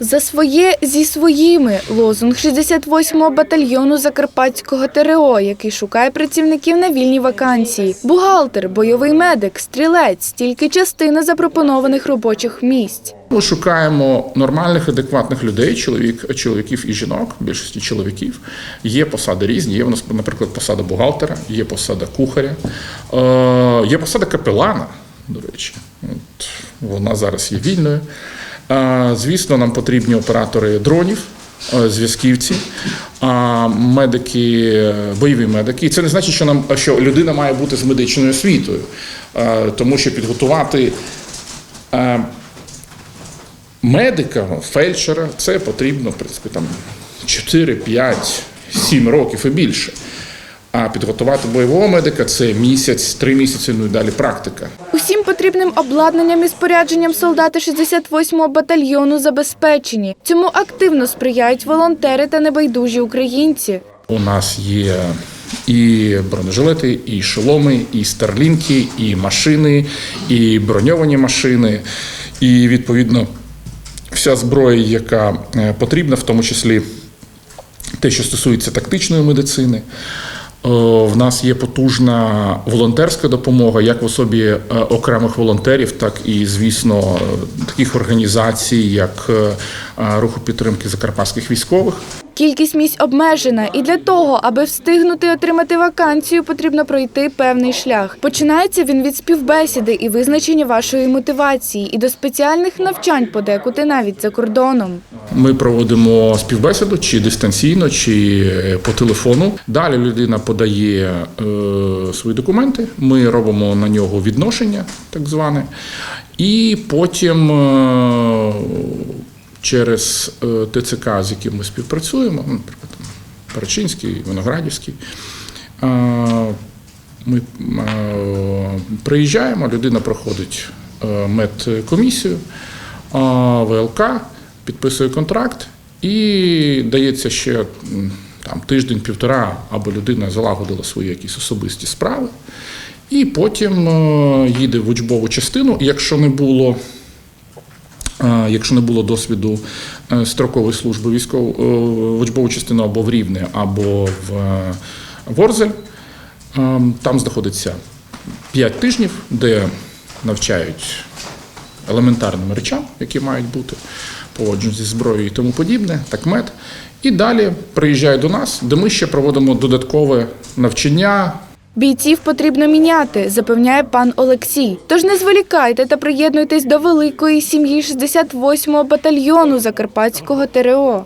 За своє зі своїми лозунг 68-го батальйону Закарпатського ТРО, який шукає працівників на вільні вакансії. Бухгалтер, бойовий медик, стрілець тільки частина запропонованих робочих місць. Ми шукаємо нормальних, адекватних людей, чоловік, чоловіків і жінок, більшості чоловіків. Є посади різні. Є у нас, наприклад, посада бухгалтера, є посада кухаря, е, є посада капелана, до речі. От, вона зараз є вільною. Звісно, нам потрібні оператори дронів. е, Зв'язківці, медики, бойові медики. І це не значить, що нам що людина має бути з медичною освітою, тому що підготувати медика, фельдшера, це потрібно, в принципі, там 4, 5, 7 років і більше. А підготувати бойового медика це місяць, три місяці, ну і далі практика. Потрібним обладнанням і спорядженням солдати 68-го батальйону забезпечені. Цьому активно сприяють волонтери та небайдужі українці. У нас є і бронежилети, і шоломи, і старлінки, і машини, і броньовані машини, і відповідно вся зброя, яка е, потрібна, в тому числі те, що стосується тактичної медицини. Е, В нас є потужна волонтерська допомога, як в особі е, окремих волонтерів, так і, звісно, таких організацій, як е, руху підтримки закарпатських військових. Кількість місць обмежена, і для того, аби встигнути отримати вакансію, потрібно пройти певний шлях. Починається він від співбесіди і визначення вашої мотивації, і до спеціальних навчань подекуди навіть за кордоном. Ми проводимо співбесіду чи дистанційно, чи е, по телефону. Далі людина подає е, свої документи. Ми робимо на нього відношення, так зване, і потім е, через е, ТЦК, з яким ми співпрацюємо, ну, наприклад, Перечинський, Виноградівський. е, Ми приїжджаємо, людина проходить медкомісію, ВЛК, підписує контракт і дається ще там, тиждень-півтора, або людина залагодила свої якісь особисті справи. І потім е, їде в учбову частину. Якщо не було Е, Якщо не було досвіду е, строкової служби військово в учбову частину або в Рівне, або в Ворзель, там знаходиться 5 тижнів, де навчають елементарним речам, які мають бути, поводження зі зброєю і тому подібне, так мед. І далі приїжджає до нас, де ми ще проводимо додаткове навчання, Бійців потрібно міняти, запевняє пан Олексій. Тож не зволікайте та приєднуйтесь до великої сім'ї 68-го батальйону Закарпатського ТРО.